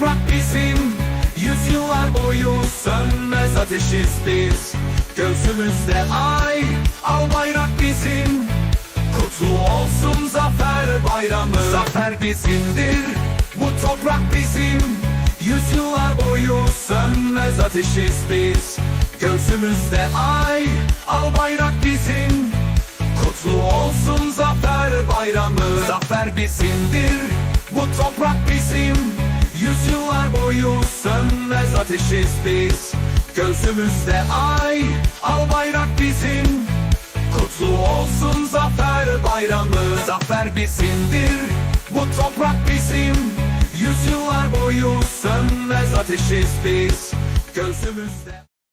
toprak bizim Yüzyıllar boyu sönmez ateşiz biz. Göğsümüzde ay al bayrak bizim. Kutlu olsun zafer bayramı. Zafer bizimdir. Bu toprak bizim Yüzyıllar boyu sönmez ateşiz biz. Göğsümüzde ay al bayrak bizim. Kutlu olsun zafer bayramı. Zafer bizimdir ateşiz biz. Gözümüzde ay Al bayrak bizim. Kutlu olsun zafer bayramı. Zafer bizimdir Bu toprak bizim. Yüzyıllar boyu sönmez ateşiz biz. Gözümüzde